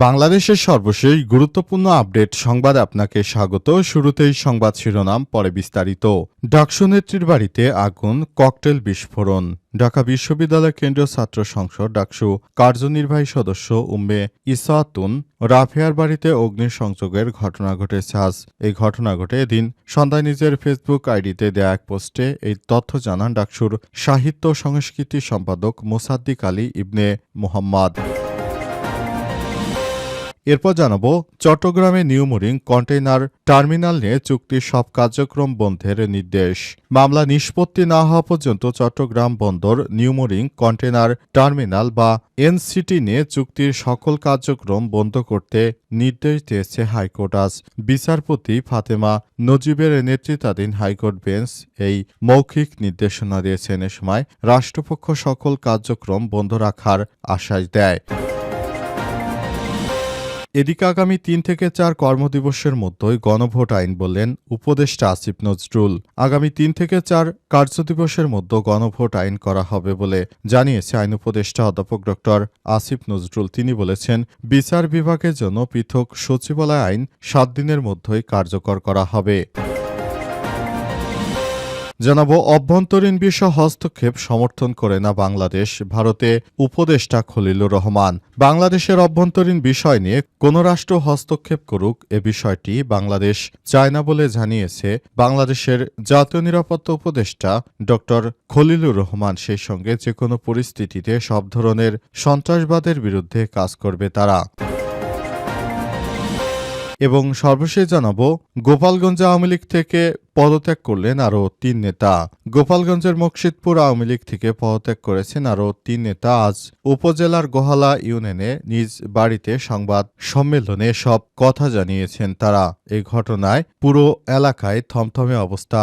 বাংলাদেশের সর্বশেষ গুরুত্বপূর্ণ আপডেট সংবাদ আপনাকে স্বাগত। শুরুতেই সংবাদ শিরোনাম, পরে বিস্তারিত। ডাকসু নেত্রীর বাড়িতে আগুন, ককটেল বিস্ফোরণ। ঢাকা বিশ্ববিদ্যালয় কেন্দ্রীয় ছাত্র সংসদ ডাকসু কার্যনির্বাহী সদস্য উম্মে ইসাতুন রাফিয়ার বাড়িতে অগ্নিসংযোগের ঘটনা ঘটেছে আজ। এই ঘটনা ঘটে এদিন সন্ধ্যায় নিজের ফেসবুক আইডিতে দেয়া এক পোস্টে এই তথ্য জানান ডাকসুর সাহিত্য সংস্কৃতি সম্পাদক মোসাদ্দিক আলী ইবনে মোহাম্মদ। এরপর জানাব, চট্টগ্রামে নিউমোরিং কন্টেইনার টার্মিনাল নিয়ে চুক্তির সব কার্যক্রম বন্ধের নির্দেশ। মামলা নিষ্পত্তি না হওয়া পর্যন্ত চট্টগ্রাম বন্দর নিউমোরিং কন্টেইনার টার্মিনাল বা এনসিটি নিয়ে চুক্তির সকল কার্যক্রম বন্ধ করতে নির্দেশ দিয়েছে হাইকোর্ট। আজ বিচারপতি ফাতেমা নজিবের নেতৃত্বাধীন হাইকোর্ট বেঞ্চ এই মৌখিক নির্দেশনা দিয়েছেন। এ সময় রাষ্ট্রপক্ষ সকল কার্যক্রম বন্ধ রাখার আশ্বাস দেয়। এদিকে আগামী তিন থেকে চার কর্মদিবসের মধ্যেই গণভোট আইন বললেন উপদেষ্টা আসিফ নজরুল। আগামী তিন থেকে চার কার্যদিবসের মধ্যে গণভোট আইন করা হবে বলে জানিয়েছে আইন উপদেষ্টা অধ্যাপক ড. আসিফ নজরুল। তিনি বলেছেন, বিচার বিভাগের জন্য পৃথক সচিবালয় আইন সাত দিনের মধ্যেই কার্যকর করা হবে। জানাব অভ্যন্তরীণ বিষয় হস্তক্ষেপ সমর্থন করে না বাংলাদেশ, ভারতে উপদেষ্টা খলিলুর রহমান। বাংলাদেশের অভ্যন্তরীণ বিষয় নিয়ে কোন রাষ্ট্র হস্তক্ষেপ করুক এ বিষয়টি বাংলাদেশ চায় না বলে জানিয়েছে বাংলাদেশের জাতীয় নিরাপত্তা উপদেষ্টা ড. খলিলুর রহমান। সেই সঙ্গে যে কোনো পরিস্থিতিতে সব ধরনের সন্ত্রাসবাদের বিরুদ্ধে কাজ করবে তারা। এবং সর্বশেষ জানাব, গোপালগঞ্জ আওয়ামী লীগ থেকে পদত্যাগ করলেন আরও তিন নেতা। গোপালগঞ্জের মকসিদপুর আওয়ামী লীগ থেকে পদত্যাগ করেছেন আরও তিন নেতা। আজ উপজেলার গোহালা ইউনিয়নে নিজ বাড়িতে সংবাদ সম্মেলনে সব কথা জানিয়েছেন তারা। এই ঘটনায় পুরো এলাকায় থমথমে অবস্থা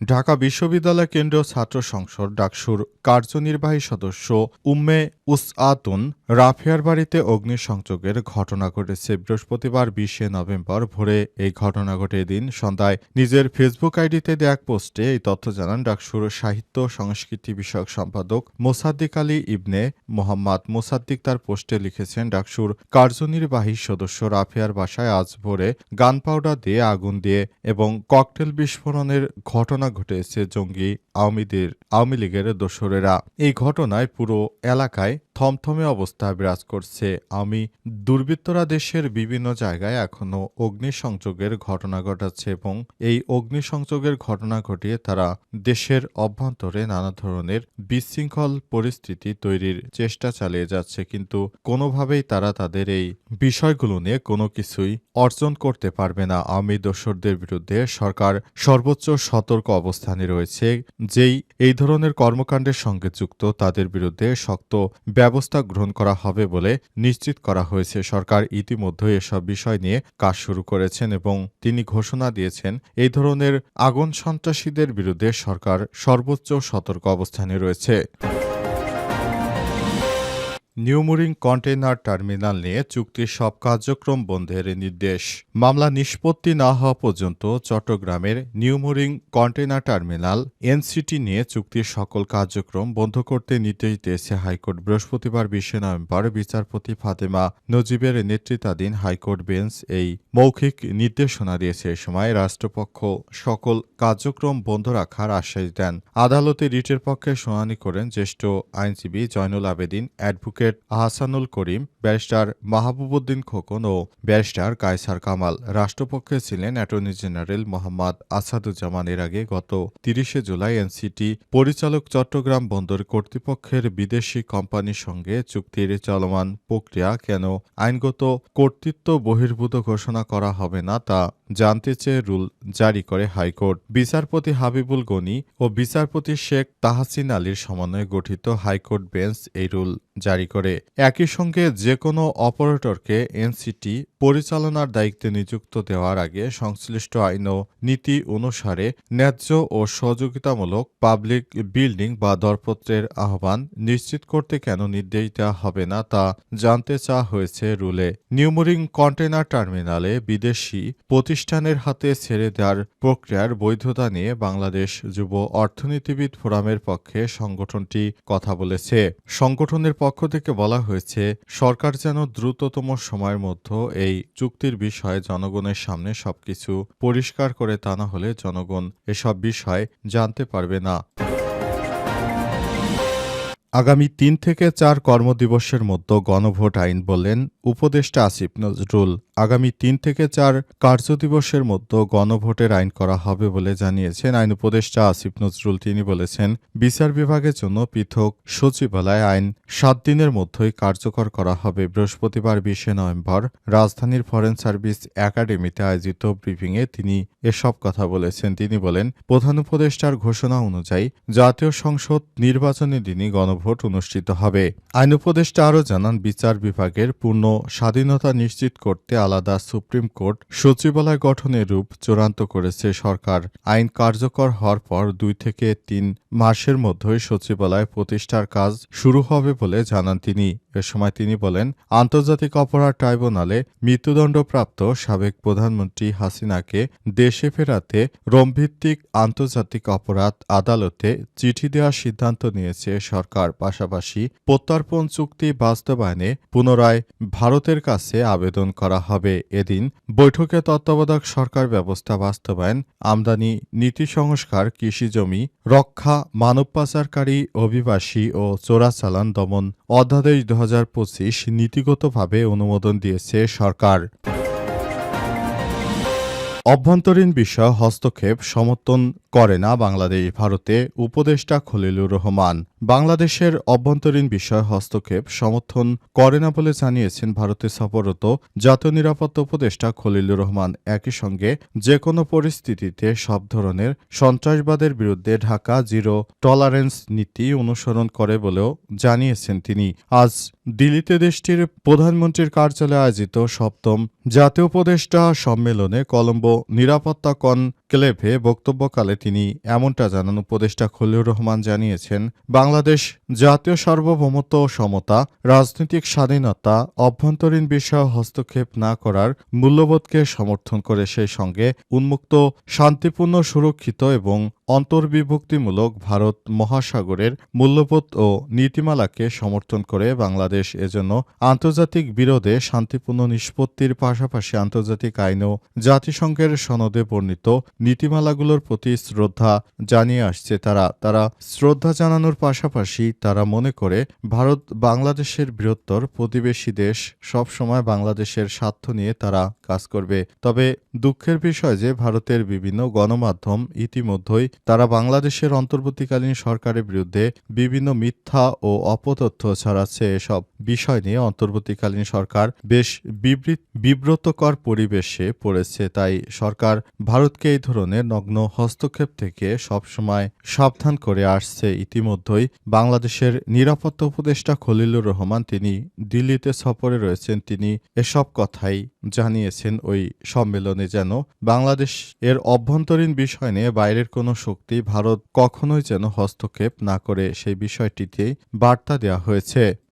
ঢাকা বিশ্ববিদ্যালয় কেন্দ্রীয় ছাত্র সংসদ ডাকসুর কার্যনির্বাহী সদস্য উম্মে উসআতুন রাফিয়ার বাড়িতে অগ্নিসংযোগের ঘটনা ঘটেছে বৃহস্পতিবার বিশে নভেম্বর ভোরে। এই ঘটনা ঘটে দিন সন্ধ্যায় নিজের ফেসবুক আইডিতে দেয়া এক পোস্টে এই তথ্য জানান ডাকসুর সাহিত্য, সংস্কৃতি বিষয়ক সম্পাদক মোসাদ্দিক আলী ইবনে মোহাম্মদ। মোসাদ্দিক তার পোস্টে লিখেছেন, ডাকসুর কার্যনির্বাহী সদস্য রাফিয়ার বাসায় আজ ভোরে গান পাউডার দিয়ে আগুন দিয়ে এবং ককটেল বিস্ফোরণের ঘটনা ঘটেছে জঙ্গি আওয়ামীদের আওয়ামী লীগের দোসরেরা। এই ঘটনায় পুরো এলাকায় থমথমে অবস্থা বিরাজ করছে। আমি দুর্বৃত্তরা দেশের বিভিন্ন জায়গায় এখনও অগ্নিসংযোগের ঘটনা ঘটাচ্ছে এবং এই অগ্নিসংযোগের ঘটনা ঘটিয়ে তারা দেশের অভ্যন্তরে নানা ধরনের বিশৃঙ্খল পরিস্থিতি তৈরির চেষ্টা চালিয়ে যাচ্ছে। কিন্তু কোনোভাবেই তারা তাদের এই বিষয়গুলো নিয়ে কোনো কিছুই অর্জন করতে পারবে না। আমি দোসরদের বিরুদ্ধে সরকার সর্বোচ্চ সতর্ক অবস্থানে রয়েছে, যেই এই ধরনের কর্মকাণ্ডের সঙ্গে যুক্ত তাদের বিরুদ্ধে শক্ত ব্যবস্থা গ্রহণ করা হবে বলে নিশ্চিত করা হয়েছে। সরকার ইতিমধ্যে এসব বিষয় নিয়ে কাজ শুরু করেছেন এবং তিনি ঘোষণা দিয়েছেন, এই ধরনের আগুন সন্ত্রাসীদের বিরুদ্ধে সরকার সর্বোচ্চ সতর্ক অবস্থানে রয়েছে। নিউমুরিং কন্টেইনার টার্মিনাল নিয়ে চুক্তির সব কার্যক্রম বন্ধের নির্দেশ। মামলা নিষ্পত্তি না হওয়া পর্যন্ত চট্টগ্রামের নিউমুরিং কন্টেইনার টার্মিনাল এনসিটি নিয়ে চুক্তির সকল কার্যক্রম বন্ধ করতে নির্দেশ দিয়েছে হাইকোর্ট। বৃহস্পতিবার বিশে নভেম্বর বিচারপতি ফাতেমা নজিবের নেতৃত্বাধীন হাইকোর্ট বেঞ্চ এই মৌখিক নির্দেশনা দিয়েছে। এ সময় রাষ্ট্রপক্ষ সকল কার্যক্রম বন্ধ রাখার আশ্বাস দেন। আদালতে রিটের পক্ষে শুনানি করেন জ্যেষ্ঠ আইনজীবী Zainul Abedin, advocate advocate Ahsanul Karim, barrister Mahbubuddin Khokon ও ব্যারিস্টার কায়সার কামাল। রাষ্ট্রপক্ষে ছিলেন অ্যাটর্নি জেনারেল মোহাম্মদ আসাদুজ্জামান। এর আগে গত তিরিশে জুলাই এনসিটি পরিচালক চট্টগ্রাম বন্দর কর্তৃপক্ষের বিদেশি কোম্পানির সঙ্গে চুক্তির চলমান প্রক্রিয়া কেন আইনগত কর্তৃত্ব বহির্ভূত ঘোষণা করা হবে না তা জানতে চেয়ে রুল জারি করে হাইকোর্ট। বিচারপতি হাবিবুল গনি ও বিচারপতি শেখ তাহাসিন আলীর সমন্বয়ে গঠিত হাইকোর্ট বেঞ্চ এই রুল জারি করে। একই সঙ্গে যে কোনো অপারেটরকে এনসিটি পরিচালনার দায়িত্বে নিযুক্ত দেওয়ার আগে সংশ্লিষ্ট আইন ও নীতি অনুসারে ন্যায্য ও সহযোগিতামূলক পাবলিক বিল্ডিং বা দরপত্রের আহ্বান নিশ্চিত করতে কেন নির্দেশ দেওয়া হবে না তা জানতে চাওয়া হয়েছে রুলে। নিউমোরিং কন্টেনার টার্মিনালে বিদেশি প্রতিষ্ঠানের হাতে ছেড়ে দেওয়ার প্রক্রিয়ার বৈধতা নিয়ে বাংলাদেশ যুব অর্থনীতিবিদ ফোরামের পক্ষে সংগঠনটি কথা বলেছে। সংগঠনের পক্ষ থেকে বলা হয়েছে, সরকার যেন দ্রুততম সময়ের মধ্যে এই চুক্তির বিষয়ে জনগণের সামনে সবকিছু পরিষ্কার করে তা না হলে জনগণ এসব বিষয় জানতে পারবে না। আগামী তিন থেকে চার কর্মদিবসের মধ্যে গণভোট আইন বললেন উপদেষ্টা আসিফ নজরুল। আগামী তিন থেকে চার কার্যদিবসের মধ্যে গণভোটের আইন করা হবে বলে জানিয়েছেন আইন উপদেষ্টা আসিফ নজরুল। তিনি বলেছেন, বিচার বিভাগের জন্য পৃথক সচিবালয় আইন সাত দিনের মধ্যেই কার্যকর করা হবে। বৃহস্পতিবার বিশে নভেম্বর রাজধানীর ফরেন সার্ভিস একাডেমিতে আয়োজিত ব্রিফিংয়ে তিনি এসব কথা বলেছেন। তিনি বলেন, প্রধান উপদেষ্টার ঘোষণা অনুযায়ী জাতীয় সংসদ নির্বাচনের দিনই গণভোট অনুষ্ঠিত হবে। আইন উপদেষ্টা আরও জানান, বিচার বিভাগের পূর্ণ স্বাধীনতা নিশ্চিত করতে আলাদা সুপ্রিম কোর্ট সচিবালয় গঠনের রূপ চূড়ান্ত করেছে সরকার। আইন কার্যকর হওয়ার পর দুই থেকে তিন মাসের মধ্যেই সচিবালয় প্রতিষ্ঠার কাজ শুরু হবে বলে জানান তিনি। এ সময় তিনি বলেন, আন্তর্জাতিক অপরাধ ট্রাইব্যুনালে মৃত্যুদণ্ডপ্রাপ্ত সাবেক প্রধানমন্ত্রী হাসিনাকে দেশে ফেরাতে রোমভিত্তিক আন্তর্জাতিক অপরাধ আদালতে চিঠি দেওয়ার সিদ্ধান্ত নিয়েছে সরকার। পাশাপাশি প্রত্যর্পণ চুক্তি বাস্তবায়নে পুনরায় ভারতের কাছে আবেদন করা হবে। এদিন বৈঠকে তত্ত্বাবধায়ক সরকার ব্যবস্থা বাস্তবায়ন, আমদানি, নীতি সংস্কার, কৃষি জমি, রক্ষা, মানব পাচারকারী, অভিবাসী ও চোরাচালান দমন অধ্যাদেশ দু হাজার পঁচিশ নীতিগতভাবে অনুমোদন দিয়েছে সরকার। অভ্যন্তরীণ বিষয় হস্তক্ষেপ, সমর্থন করে না বাংলাদেশ, ভারতে উপদেষ্টা খলিলুর রহমান। বাংলাদেশের অভ্যন্তরীণ বিষয় হস্তক্ষেপ সমর্থন করে না বলে জানিয়েছেন ভারতে সফররত জাতীয় নিরাপত্তা উপদেষ্টা খলিলুর রহমান। একই সঙ্গে যে কোনো পরিস্থিতিতে সব ধরনের সন্ত্রাসবাদের বিরুদ্ধে ঢাকা জিরো টলারেন্স নীতি অনুসরণ করে বলেও জানিয়েছেন তিনি। আজ দিল্লিতে দেশটির প্রধানমন্ত্রীর কার্যালয়ে আয়োজিত সপ্তম জাতীয় উপদেষ্টা সম্মেলনে কলম্বো নিরাপত্তা কনক্লেভে বক্তব্যকালে তিনি এমনটা জানান, উপদেষ্টা খলিউর রহমান জানিয়েছেন, বাংলাদেশ জাতীয় সার্বভৌমত্ব ও সমতা, রাজনৈতিক স্বাধীনতা, অভ্যন্তরীণ বিষয়ে হস্তক্ষেপ না করার মূল্যবোধকে সমর্থন করে সেই সঙ্গে উন্মুক্ত, শান্তিপূর্ণ, সুরক্ষিত এবং অন্তর্বিভক্তিমূলক ভারত মহাসাগরের মূল্যবোধ ও নীতিমালাকে সমর্থন করে বাংলাদেশ এজন্য আন্তর্জাতিক বিরোধে শান্তিপূর্ণ নিষ্পত্তির পাশাপাশি আন্তর্জাতিক আইন ও জাতিসংঘের সনদে বর্ণিত নীতিমালাগুলোর প্রতি শ্রদ্ধা জানিয়ে আসছে তারা। তারা শ্রদ্ধা জানানোর পাশাপাশি তারা মনে করে, ভারত বাংলাদেশের বৃহত্তর প্রতিবেশী দেশ, সবসময় বাংলাদেশের স্বার্থ নিয়ে তারা কাজ করবে। তবে দুঃখের বিষয় যে, ভারতের বিভিন্ন গণমাধ্যম ইতিমধ্যেই তারা বাংলাদেশের অন্তর্বর্তীকালীন সরকারের বিরুদ্ধে বিভিন্ন মিথ্যা ও অপতথ্য ছড়াচ্ছে এসব বিষয় নিয়ে। অন্তর্বর্তীকালীন সরকার বেশ বিব্রতকর পরিবেশে পড়েছে, তাই সরকার ভারতকে এই ধরনের নগ্ন হস্তক্ষেপ থেকে সবসময় সাবধান করে আসছে। ইতিমধ্যেই বাংলাদেশের নিরাপত্তা উপদেষ্টা খলিলুর রহমান তিনি দিল্লিতে সফরে রয়েছেন। তিনি এসব কথাই জানিয়েছেন ওই সম্মেলনে যেন বাংলাদেশ এর অভ্যন্তরীণ বিষয় নিয়ে বাইরের কোনো শক্তি ভারত কখনোই যেন হস্তক্ষেপ না করে সেই বিষয়টিতে বার্তা দেওয়া হয়েছে।